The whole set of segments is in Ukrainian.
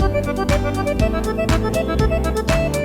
Thank you.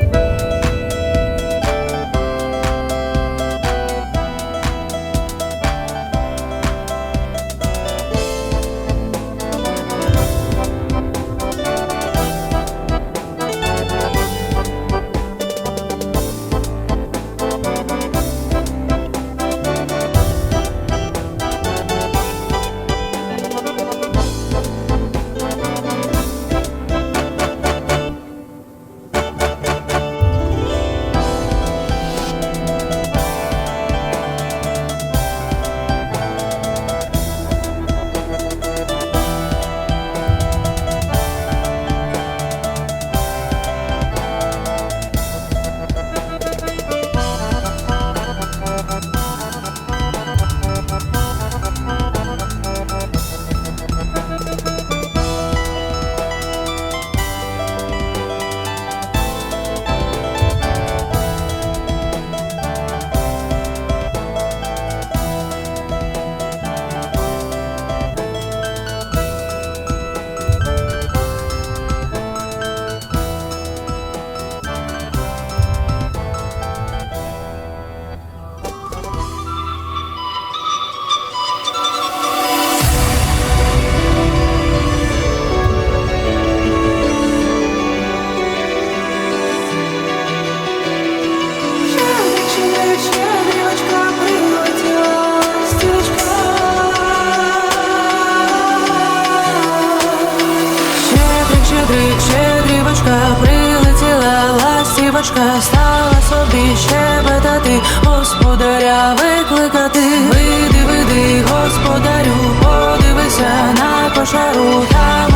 дочка стала собі щебетати, господаря викликати, види, види, господарю, подивися на кошару там.